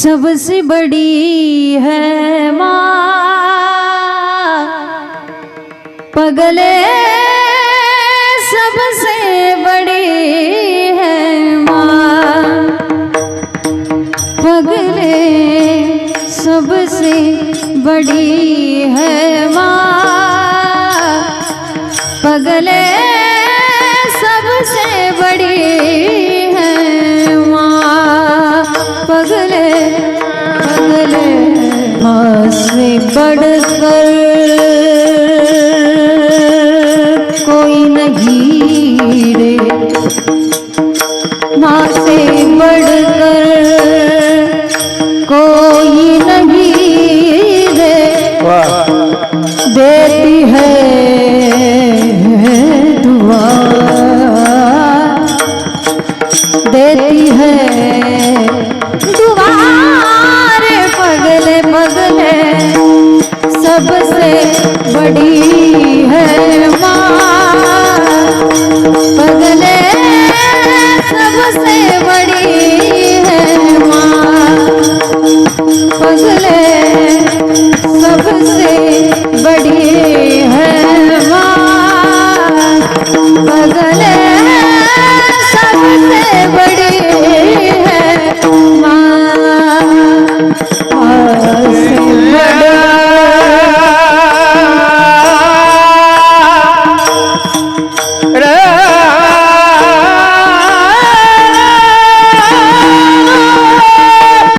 सबसे बड़ी है माँ। पगले सबसे बड़ी है माँ। पगले सबसे बड़ी है माँ। पगले सबसे बड़ी पागल पागल माँ से बढ़कर कोई नहीं रे। माँ से बढ़कर कोई नहीं रे। देती है दुआ, देती है है माँ। पगले सबसे बड़ी है माँ। पगले सबसे बड़ी है माँ। पगले yeah.